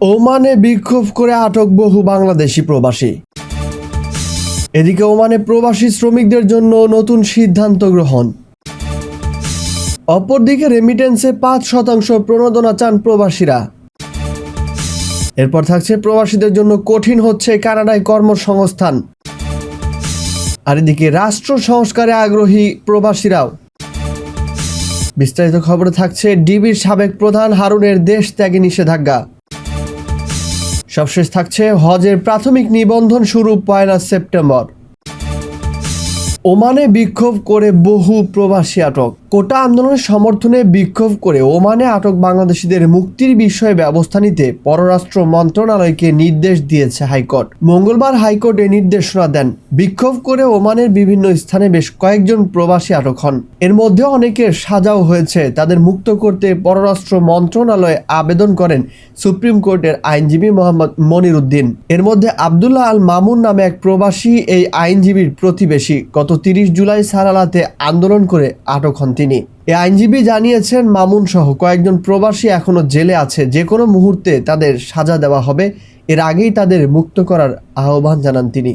ওমানে বিক্ষোভ করে আটক বহু বাংলাদেশি প্রবাসী। এদিকে ওমানে প্রবাসী শ্রমিকদের জন্য নতুন সিদ্ধান্ত গ্রহণ। অপরদিকে রেমিটেন্সে পাঁচ শতাংশ প্রণোদনা চান প্রবাসীরা। এরপর থাকছে প্রবাসীদের জন্য কঠিন হচ্ছে কানাডায় কর্মসংস্থান। আর এদিকে রাষ্ট্র সংস্কারে আগ্রহী প্রবাসীরাও। বিস্তারিত খবরে থাকছে ডিবির সাবেক প্রধান হারুনের দেশ ত্যাগে নিষেধাজ্ঞা। সবশেষ থাকছে হজের প্রাথমিক নিবন্ধন শুরু পয়লা সেপ্টেম্বর। ওমানে বিক্ষোভ করে বহু প্রবাসী আটক। কোটা আন্দোলনের সমর্থনে বিক্ষোভ করে ওমানে আটক বাংলাদেশিদের মুক্তির বিষয়ে ব্যবস্থা নিতে পররাষ্ট্র মন্ত্রণালয়কে নির্দেশ দিয়েছে হাইকোর্ট। মঙ্গলবার হাইকোর্ট এ নির্দেশনা দেন। বিক্ষোভ করে ওমানের বিভিন্ন স্থানে বেশ কয়েকজন প্রবাসী আটক হন। এর মধ্যে অনেকের সাজাও হয়েছে। তাদের মুক্ত করতে পররাষ্ট্র মন্ত্রণালয়ে আবেদন করেন সুপ্রিম কোর্টের আইনজীবী মোহাম্মদ মনির উদ্দিন। এর মধ্যে আবদুল্লাহ আল মামুন নামে এক প্রবাসী এই আইনজীবীর প্রতিবেশী গত তিরিশ জুলাই সারালাতে আন্দোলন করে আটক হন তিনি এ আইনজীবী জানিয়েছেন, মামুন সহ কয়েকজন প্রবাসী এখনও জেলে আছে। যে কোনো মুহূর্তে তাদের সাজা দেওয়া হবে। এর আগেই তাদের মুক্ত করার আহ্বান জানান তিনি।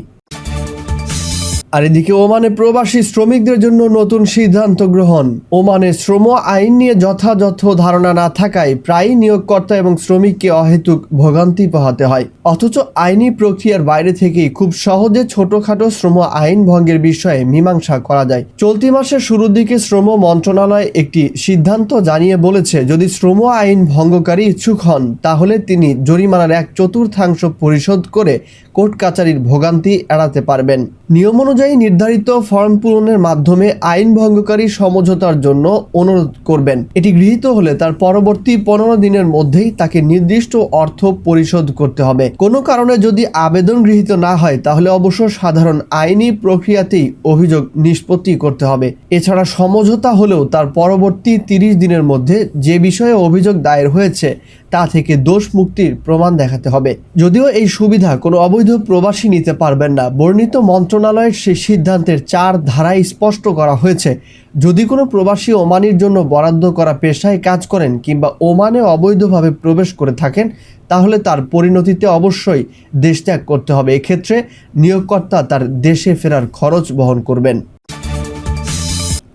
আর এদিকে ওমানে প্রবাসী শ্রমিকদের জন্য নতুন সিদ্ধান্ত গ্রহণ। ওমানে শ্রম আইন নিয়ে যথাযথ ধারণা না থাকায় প্রায়ই নিয়োগকর্তা এবং শ্রমিককে অহেতুক ভোগান্তি পোহাতে হয়। অথচ আইনি প্রক্রিয়ার বাইরে থেকেই খুব সহজে ছোটখাটো শ্রম আইন ভঙ্গের বিষয়ে মীমাংসা করা যায়। চলতি মাসের শুরুর দিকে শ্রম মন্ত্রণালয় একটি সিদ্ধান্ত জানিয়ে বলেছে, যদি শ্রম আইন ভঙ্গকারী ইচ্ছুক হন, তাহলে তিনি জরিমানার এক চতুর্থাংশ পরিশোধ করে কোর্ট কাচারির ভোগান্তি এড়াতে পারবেন। নিয়ম অনুযায়ী নির্ধারিত ফর্ম পূরণের মাধ্যমে আইন ভঙ্গকারী সমঝোতার জন্য অনুরোধ করবেন। এটি গৃহীত হলে তার পরবর্তী পনেরো দিনের মধ্যেই তাকে নির্দিষ্ট অর্থ পরিশোধ করতে হবে। কোনো কারণে যদি আবেদন গৃহীত না হয়, তাহলে অবশ্য সাধারণ আইনি প্রক্রিয়াতেই অভিযোগ নিষ্পত্তি করতে হবে। এছাড়া সমঝোতা হলেও তার পরবর্তী তিরিশ দিনের মধ্যে যে বিষয়ে অভিযোগ দায়ের হয়েছে তা থেকে দোষ মুক্তির প্রমাণ দেখাতে হবে। যদিও এই সুবিধা কোনো অবৈধ প্রবাসী নিতে পারবেন না, বর্ণিত মন্ত্রণালয়ের সেই সিদ্ধান্তের চার ধারায় স্পষ্ট করা হয়েছে। যদি কোনো প্রবাসী ওমানির জন্য বরাদ্দ করা পেশায় কাজ করেন কিংবা ওমানে অবৈধভাবে প্রবেশ করে থাকেন, তাহলে তার পরিণতিতে অবশ্যই দেশ ত্যাগ করতে হবে। এক্ষেত্রে নিয়োগকর্তা তার দেশে ফেরার খরচ বহন করবেন।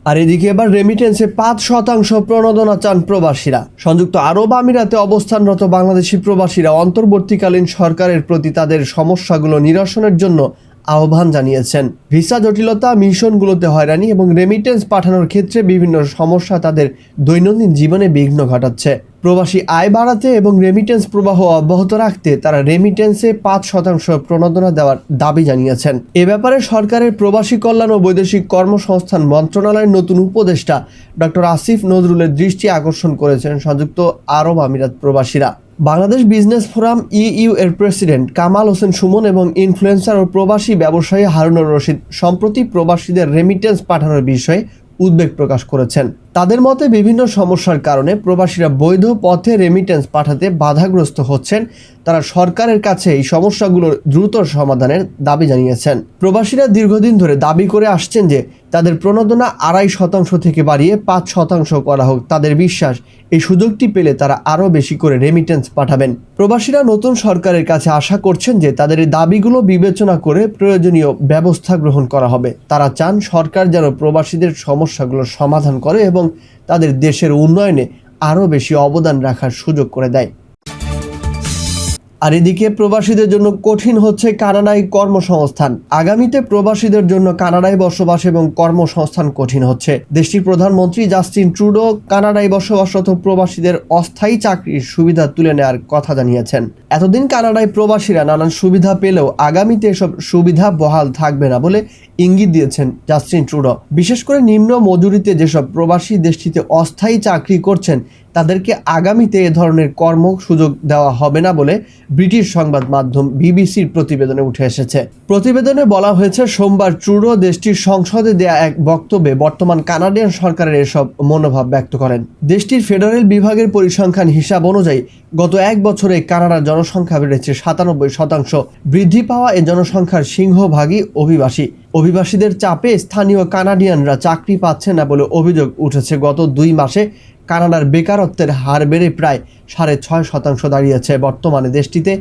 আর এদিকে এবার রেমিটেন্সে পাঁচ শতাংশ প্রণোদনা চান প্রবাসীরা। সংযুক্ত আরব আমিরাতে অবস্থানরত বাংলাদেশি প্রবাসীরা অন্তর্বর্তীকালীন সরকারের প্রতি তাদের সমস্যাগুলো নিরসনের জন্য আহ্বান জানিয়েছেন। ভিসা জটিলতা, মিশনগুলোতে হয়রানি এবং রেমিটেন্স পাঠানোর ক্ষেত্রে বিভিন্ন সমস্যা তাদের দৈনন্দিন জীবনে বিঘ্ন ঘটাচ্ছে। প্রবাসী আয় বাড়াতে এবং রেমিটেন্স প্রবাহ অব্যাহত রাখতে তারা রেমিটেন্সে পাঁচ শতাংশ প্রণোদনা দেওয়ার দাবি জানিয়েছেন। এ ব্যাপারে সরকারের প্রবাসী কল্যাণ ও বৈদেশিক কর্মসংস্থান মন্ত্রণালয়ের নতুন উপদেষ্টা ডক্টর আসিফ নজরুলের দৃষ্টি আকর্ষণ করেছেন সংযুক্ত আরব আমিরাত প্রবাসীরা। বাংলাদেশ বিজনেস ফোরাম ইইউ এর প্রেসিডেন্ট কামাল হোসেন সুমন এবং ইনফ্লুয়েন্সার ও প্রবাসী ব্যবসায়ী হারুনুর রশিদ সম্প্রতি প্রবাসীদের রেমিটেন্স পাঠানোর বিষয়ে উদ্বেগ প্রকাশ করেছেন। তাদের মতে বিভিন্ন সমস্যার কারণে প্রবাসীরা বৈধ পথে রেমিটেন্স পাঠাতে বাধাগ্রস্ত হচ্ছেন। তারা সরকারের কাছে এই সমস্যাগুলোর দ্রুত সমাধানের দাবি জানিয়েছেন। প্রবাসীরা দীর্ঘদিন ধরে দাবি করে আসছেন যে তাদের প্রণোদনা আড়াই শতাংশ থেকে বাড়িয়ে পাঁচ শতাংশ করা হোক। তাদের বিশ্বাস, এই সুযোগটি পেলে তারা আরও বেশি করে রেমিটেন্স পাঠাবেন। প্রবাসীরা নতুন সরকারের কাছে আশা করছেন যে তাদের এই দাবিগুলো বিবেচনা করে প্রয়োজনীয় ব্যবস্থা গ্রহণ করা হবে। তারা চান সরকার যেন প্রবাসীদের সমস্যাগুলোর সমাধান করে এবং তাদের দেশের উন্নয়নে আরও বেশি অবদান রাখার সুযোগ করে দেয়। আর এদিকে প্রবাসীদের জন্য কঠিন হচ্ছে কানাডায় কর্মসংস্থান। আগামীতে প্রবাসীদের জন্য কানাডায় বসবাস এবং কর্মসংস্থান কঠিন হচ্ছে। দেশটির প্রধানমন্ত্রী জাস্টিন ট্রুডো কানাডায় বসবাসরত প্রবাসীদের অস্থায়ী চাকরির সুবিধা তুলে নেওয়ার কথা জানিয়েছেন। এতদিন কানাডায় প্রবাসীরা নানান সুবিধা পেলেও আগামীতে এসব সুবিধা বহাল থাকবে না বলে ইঙ্গিত দিয়েছেন জাস্টিন ট্রুডো। বিশেষ করে নিম্ন মজুরিতে যেসব প্রবাসী দেশটিতে অস্থায়ী চাকরি করছেন তাদেরকে আগামীতে এ ধরনের কর্ম সুযোগ দেওয়া হবে না বলে ব্রিটিশ সংবাদ মাধ্যম বিবিসির প্রতিবেদনে উঠে এসেছে। প্রতিবেদনে বলা হয়েছে, সোমবার ট্রুডো দেশটির সংসদে দেয়া এক বক্তব্যে বর্তমান কানাডিয়ান সরকারের এসব মনোভাব ব্যক্ত করেন। দেশটির ফেডারেল বিভাগের পরিসংখ্যান হিসাব অনুযায়ী, গত এক বছরে কানাডার জনসংখ্যা বেড়েছে সাতানব্বই শতাংশ। বৃদ্ধি পাওয়া এ জনসংখ্যার সিংহভাগই অভিবাসী। অভিবাসীদের চাপে স্থানীয় কানাডিয়ানরা চাকরি পাচ্ছে না বলে অভিযোগ উঠেছে গত দুই মাসে। কানাডার বেকারত্বের হার বেড়ে প্রায় সাড়ে ছয় শতাংশ দাঁড়িয়েছে। বর্তমানে দেশটিতে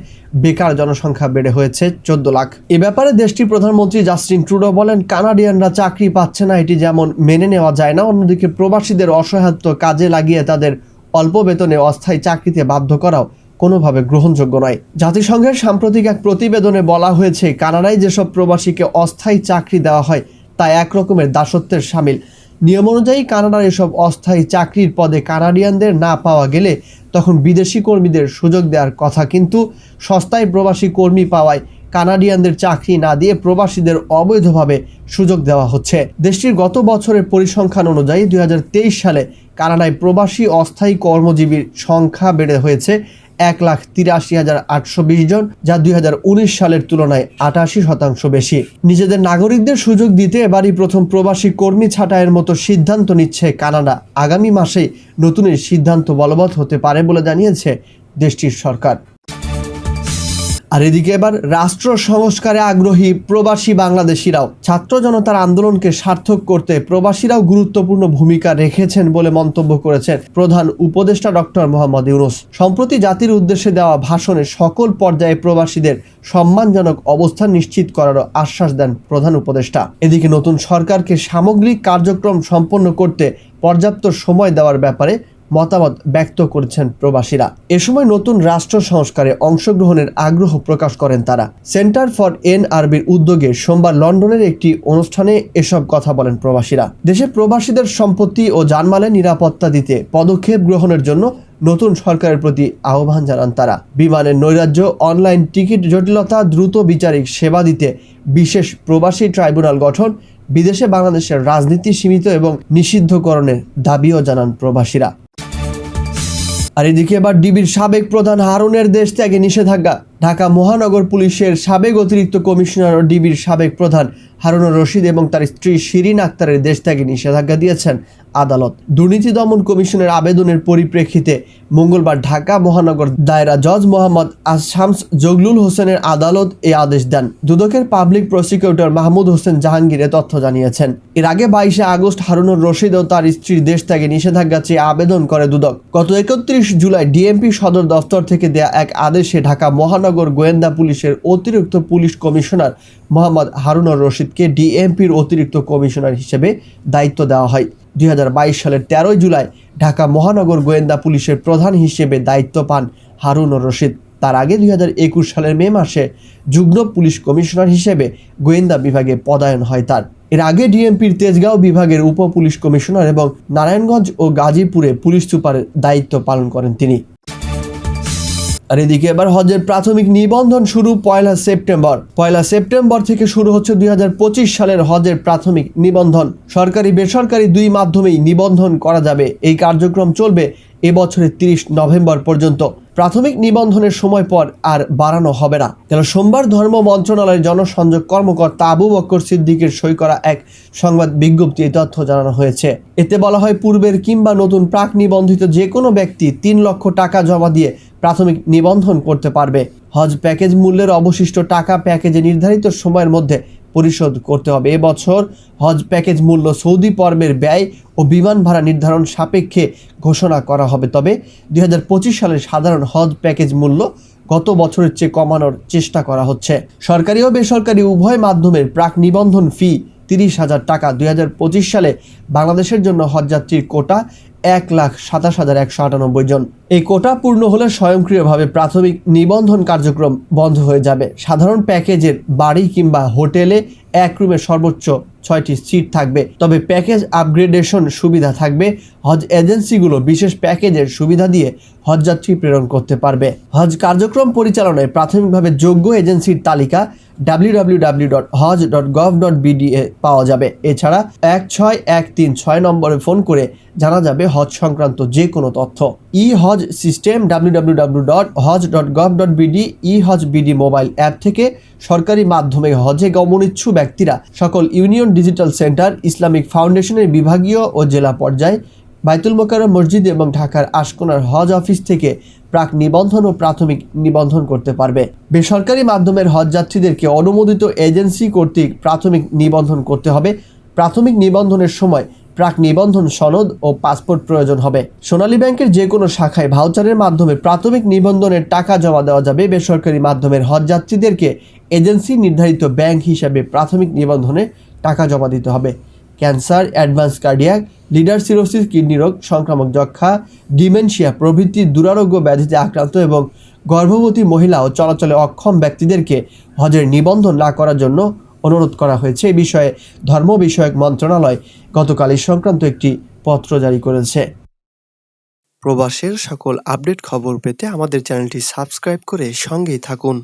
বেকার জনসংখ্যা বেড়ে হয়েছে চোদ্দ লাখ। এ ব্যাপারে দেশটির প্রধানমন্ত্রী জাস্টিন ট্রুডো বলেন, কানাডিয়ানরা চাকরি পাচ্ছে না, এটি যেমন মেনে নেওয়া যায় না, অন্যদিকে প্রবাসীদের অসহায়ত্ব কাজে লাগিয়ে তাদের অল্প বেতনে অস্থায়ী চাকরিতে বাধ্য করাও কোনোভাবে গ্রহণযোগ্য নয়। জাতিসংঘের সাম্প্রতিক এক প্রতিবেদনে বলা হয়েছে, কানাডায় যেসব প্রবাসীকে অস্থায়ী চাকরি দেওয়া হয়, তা এক রকমের দাসত্বের সামিল। নিয়ম অনুযায়ী কানাডার এসব অস্থায়ী চাকরির পদে কানাডিয়ানদের না পাওয়া গেলে তখন বিদেশি কর্মীদের সুযোগ দেওয়ার কথা, কিন্তু সস্তায় প্রবাসী কর্মী পাওয়ায় কানাডিয়ানদের চাকরি না দিয়ে প্রবাসীদের অবৈধভাবে সুযোগ দেওয়া হচ্ছে। দেশটির গত বছরের পরিসংখ্যান অনুযায়ী দুই হাজার তেইশ সালে কানাডায় প্রবাসী অস্থায়ী কর্মজীবীর সংখ্যা বেড়ে হয়েছে এক লাখ তিরাশি হাজার আটশো বিশ জন, যা দুই হাজার উনিশ সালের তুলনায় আটাশি শতাংশ বেশি। নিজেদের নাগরিকদের সুযোগ দিতে এবারই প্রথম প্রবাসী কর্মী ছাঁটাইয়ের মতো সিদ্ধান্ত নিচ্ছে কানাডা। আগামী মাসেই নতুন এই সিদ্ধান্ত বলবৎ হতে পারে বলে জানিয়েছে দেশটির সরকার। আর এদিকে এবার রাষ্ট্র সংস্কারে আগ্রহী প্রবাসী বাংলাদেশিরাও। ছাত্র জনতার আন্দোলনকে সার্থক করতে প্রবাসীরাও গুরুত্বপূর্ণ ভূমিকা রেখেছেন বলে মন্তব্য করেছেন প্রধান উপদেষ্টা ডক্টর মোহাম্মদ ইউনুস। সম্প্রতি জাতির উদ্দেশ্যে দেওয়া ভাষণে সকল পর্যায়ে প্রবাসীদের সম্মানজনক অবস্থান নিশ্চিত করারও আশ্বাস দেন প্রধান উপদেষ্টা। এদিকে নতুন সরকারকে সামগ্রিক কার্যক্রম সম্পন্ন করতে পর্যাপ্ত সময় দেওয়ার ব্যাপারে মতামত ব্যক্ত করেছেন প্রবাসীরা। এ সময় নতুন রাষ্ট্র সংস্কারে অংশগ্রহণের আগ্রহ প্রকাশ করেন তারা। সেন্টার ফর এনআরবির উদ্যোগে সোমবার লন্ডনের একটি অনুষ্ঠানে এসব কথা বলেন প্রবাসীরা। দেশে প্রবাসীদের সম্পত্তি ও জানমালের নিরাপত্তা দিতে পদক্ষেপ গ্রহণের জন্য নতুন সরকারের প্রতি আহ্বান জানান তারা। বিমানের নৈরাজ্য, অনলাইন টিকিট জটিলতা, দ্রুত বিচারিক সেবা দিতে বিশেষ প্রবাসী ট্রাইব্যুনাল গঠন, বিদেশে বাংলাদেশের রাজনীতি সীমিত এবং নিষিদ্ধকরণের দাবিও জানান প্রবাসীরা। আর এদিকে এবার ডিবির সাবেক প্রধান হারুনের দেশ ত্যাগে নিষেধাজ্ঞা। ঢাকা মহানগর পুলিশের সাবেক অতিরিক্ত কমিশনার ও ডিবির সাবেক প্রধান হারুনুর রশিদ এবং তার স্ত্রী শিরিন আক্তারের দেশ ত্যাগে নিষেধাজ্ঞা দিয়েছেন আদালত। দুর্নীতি দমন কমিশনের আবেদনের পরিপ্রেক্ষিতে মঙ্গলবার ঢাকা মহানগর দায়রা জজ মোহাম্মদ আশামস জগলুল হোসেনের আদালত এই আদেশ দেন। দুদকের পাবলিক প্রসিকিউটর মাহমুদ হোসেন জাহাঙ্গীর এ তথ্য জানিয়েছেন। এর আগে বাইশে আগস্ট হারুনুর রশিদ ও তার স্ত্রীর দেশ ত্যাগে নিষেধাজ্ঞা চেয়ে আবেদন করে দুদক। গত একত্রিশ জুলাই ডিএমপি সদর দফতর থেকে দেয়া এক আদেশে ঢাকা মহানগর গোয়েন্দা পুলিশের অতিরিক্ত পুলিশ কমিশনার মোহাম্মদ হারুনুর রশিদকে ডিএমপির অতিরিক্ত কমিশনার হিসেবে দায়িত্ব দেওয়া হয়। দু হাজার বাইশ সালের তেরোই জুলাই ঢাকা মহানগর গোয়েন্দা পুলিশের প্রধান হিসেবে দায়িত্ব পান হারুনুর রশিদ। তার আগে দুই হাজার একুশ সালের মে মাসে যুগ্ম পুলিশ কমিশনার হিসেবে গোয়েন্দা বিভাগে পদায়ন হয় তার। এর আগে ডিএমপির তেজগাঁও বিভাগের উপ পুলিশ কমিশনার এবং নারায়ণগঞ্জ ও গাজীপুরে পুলিশ সুপারের দায়িত্ব পালন করেন তিনি। আর এদিকে এবার হজের প্রাথমিক নিবন্ধন শুরু পয়লা সেপ্টেম্বর। পয়লা সেপ্টেম্বর থেকে শুরু হচ্ছে দুই হাজার পঁচিশ সালের হজের প্রাথমিক নিবন্ধন। সরকারি বেসরকারি দুই মাধ্যমেই নিবন্ধন করা যাবে। এই কার্যক্রম চলবে এবছরের তিরিশ নভেম্বর পর্যন্ত। প্রাথমিক নিবন্ধনের সময় পর আর বাড়ানো হবে না। কেন সোমবার ধর্ম মন্ত্রণালয়ের জনসংযোগ কর্মকর্তা আবু বক্কর সিদ্দিকের সই করা এক সংবাদ বিজ্ঞপ্তি এই তথ্য জানানো হয়েছে। এতে বলা হয়, পূর্বের কিংবা নতুন প্রাক নিবন্ধিত যে কোনো ব্যক্তি তিন লক্ষ টাকা জমা দিয়ে প্রাথমিক নিবন্ধন করতে পারবে। হজ প্যাকেজ মূল্যের অবশিষ্ট টাকা প্যাকেজে নির্ধারিত সময়ের মধ্যে পরিশোধ করতে হবে। এবছর হজ প্যাকেজ মূল্য সৌদি পর্বের ব্যয় ও বিমান ভাড়া নির্ধারণ সাপেক্ষে ঘোষণা করা হবে। তবে দুই হাজার পঁচিশ সালের সাধারণ হজ প্যাকেজ মূল্য গত বছরের চেয়ে কমানোর চেষ্টা করা হচ্ছে। সরকারি ও বেসরকারি উভয় মাধ্যমের প্রাক নিবন্ধন ফি তিরিশ হাজার টাকা। দুই হাজার পঁচিশ সালে বাংলাদেশের জন্য হজযাত্রীর কোটা এক লাখ সাতাশ হাজার একশো আটানব্বই জন। এই কোটা পূর্ণ হলে স্বয়ংক্রিয়ভাবে প্রাথমিক নিবন্ধন কার্যক্রম বন্ধ হয়ে যাবে। সাধারণ প্যাকেজের বাড়ি কিংবা হোটেলে এক রুমে সর্বোচ্চ ছয়টি সিট থাকবে। তবে প্যাকেজ আপগ্রেডেশন সুবিধা থাকবে। হজ এজেন্সিগুলো বিশেষ প্যাকেজের সুবিধা দিয়ে হজযাত্রী প্রেরণ করতে পারবে। হজ কার্যক্রম পরিচালনায় প্রাথমিকভাবে যোগ্য এজেন্সির তালিকা WWW dot haj dot gov dot এ পাওয়া যাবে। এছাড়া এক ছয় এক তিন ছয় নম্বরে ফোন করে জানা যাবে হজ সংক্রান্ত যে কোনো তথ্য। ই হজ সিস্টেম ডাব্লিউডাব্লিউডাব্লিউ ডট হজ dot gov dot BD e হজ বিডি মোবাইল অ্যাপ থেকে সরকারি মাধ্যমে হজে গমনিচ্ছু ব্যক্তিরা সকল ইউনিয়ন ডিজিটাল সেন্টার, ইসলামিক ফাউন্ডেশনের বিভাগীয় ও জেলা পর্যায়ে বাইতুল মোকাররম মসজিদ এবং ঢাকার আশকোনার হজ অফিস থেকে প্রাক নিবন্ধন ও প্রাথমিক নিবন্ধন করতে পারবে। বেসরকারি মাধ্যমের হজ যাত্রীদেরকে অনুমোদিত এজেন্সি কর্তৃক প্রাথমিক নিবন্ধন করতে হবে। প্রাথমিক নিবন্ধনের সময় প্রাক নিবন্ধন সনদ ও পাসপোর্ট প্রয়োজন হবে। সোনালী ব্যাংকের যে কোনো শাখায় ভাউচারের মাধ্যমে প্রাথমিক নিবন্ধনের টাকা জমা দেওয়া যাবে। বেসরকারি মাধ্যমের হজযাত্রীদেরকে এজেন্সি নির্ধারিত ব্যাংক হিসাবে প্রাথমিক নিবন্ধনে টাকা জমা দিতে হবে। ক্যান্সার অ্যাডভান্স কার্ডিয়াক, লিডার সিরোসিস, কিডনি রোগ, সংক্রামক যক্ষা ডিমেনশিয়া প্রভৃতি দুরারোগ্য ব্যাধিতে আক্রান্ত এবং গর্ভবতী মহিলা ও চলাচলে অক্ষম ব্যক্তিদেরকে হজের নিবন্ধন না করার জন্য অনুরোধ করা হয়েছে। এ বিষয়ে ধর্ম বিষয়ক মন্ত্রণালয় গতকাল সংক্রান্ত একটি পত্র জারি করেছে। প্রবাসের সকল আপডেট খবর পেতে আমাদের চ্যানেলটি সাবস্ক্রাইব করে সঙ্গেই থাকুন।